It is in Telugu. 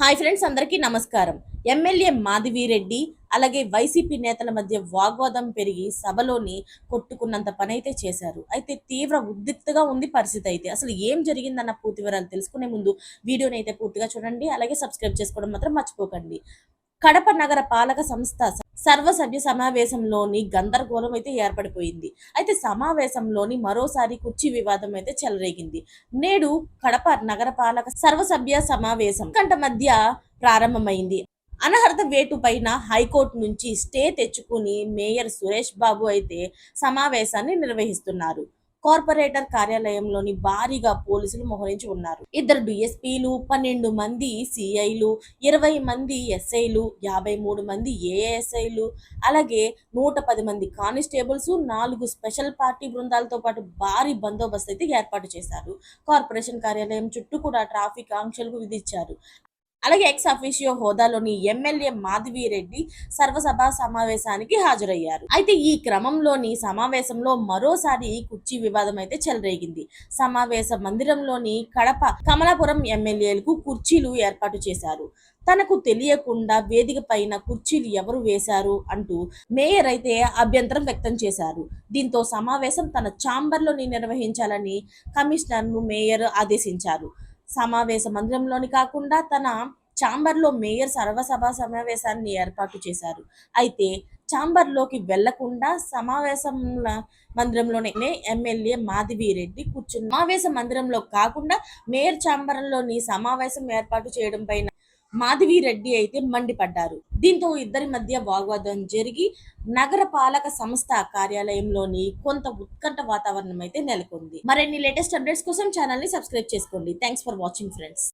హాయ్ ఫ్రెండ్స్ అందరికీ నమస్కారం. ఎమ్మెల్యే మాధవిరెడ్డి అలాగే వైసీపీ నేతల మధ్య వాగ్వాదం పెరిగి సభలోని కొట్టుకున్నంత పని అయితే చేశారు. అయితే తీవ్ర ఉద్రిక్తగా ఉంది పరిస్థితి అయితే. అసలు ఏం జరిగిందన్న పూర్తి వివరాలు తెలుసుకునే ముందు వీడియోని అయితే పూర్తిగా చూడండి. అలాగే సబ్స్క్రైబ్ చేసుకోవడం మాత్రం మర్చిపోకండి. కడప నగర పాలక సంస్థ సర్వసభ్య సమావేశంలోని గందరగోళం అయితే ఏర్పడిపోయింది. అయితే సమావేశంలోని మరోసారి కుర్చీ వివాదం అయితే చెలరేగింది. నేడు కడప నగరపాలక సర్వసభ్య సమావేశం గంట మధ్య ప్రారంభమైంది. అనర్హత వేటు పైన హైకోర్టు నుంచి స్టే తెచ్చుకుని మేయర్ సురేష్ బాబు అయితే సమావేశాన్ని నిర్వహిస్తున్నారు. కార్పొరేటర్ కార్యాలయంలోని భారీగా పోలీసులు మోహరించి ఉన్నారు. ఇద్దరు డిఎస్పీలు పన్నెండు మంది సిఐలు ఇరవై మంది ఎస్ఐలు యాభై మూడు మంది ఏఎస్ఐలు అలాగే నూట పది మంది కానిస్టేబుల్స్ నాలుగు స్పెషల్ పార్టీ బృందాలతో పాటు భారీ బందోబస్తు అయితే ఏర్పాటు చేశారు. కార్పొరేషన్ కార్యాలయం చుట్టూ కూడా ట్రాఫిక్ ఆంక్షలు విధించారు. అలాగే ex officio హోదాలోని M L A Madhavi Reddy సర్వసభ సమావేశానికి హాజరయ్యారు. అయితే ఈ క్రమంలోని సమావేశంలో మరోసారి కుర్చీ వివాదం అయితే చెలరేగింది. సమావేశ మందిరంలోని కడప కమలాపురం ఎమ్మెల్యేలకు కుర్చీలు ఏర్పాటు చేశారు. తనకు తెలియకుండా వేదిక పైన కుర్చీలు ఎవరు వేశారు అంటూ మేయర్ అయితే అభ్యంతరం వ్యక్తం చేశారు. దీంతో సమావేశం తన ఛాంబర్లోని నిర్వహించాలని కమిషనర్ను మేయర్ ఆదేశించారు. సమావేశ మందిరంలోని కాకుండా తన ఛాంబర్లో మేయర్ సర్వసభ సమావేశాన్ని ఏర్పాటు చేశారు. అయితే ఛాంబర్లోకి వెళ్ళకుండా సమావేశం మందిరంలోనే ఎమ్మెల్యే మాధవిరెడ్డి కూర్చుని సమావేశ మందిరంలో కాకుండా మేయర్ ఛాంబర్లోని సమావేశం ఏర్పాటు చేయడం పైన మాధవి రెడ్డి అయితే మండిపడ్డారు. దీంతో ఇద్దరి మధ్య వాగ్వాదం జరిగి నగర పాలక సంస్థ కార్యాలయంలోని కొంత ఉత్కంఠ వాతావరణం అయితే నెలకొంది. మరిన్ని లేటెస్ట్ అప్డేట్స్ కోసం ఛానల్ని సబ్స్క్రైబ్ చేసుకోండి. Thanks for watching friends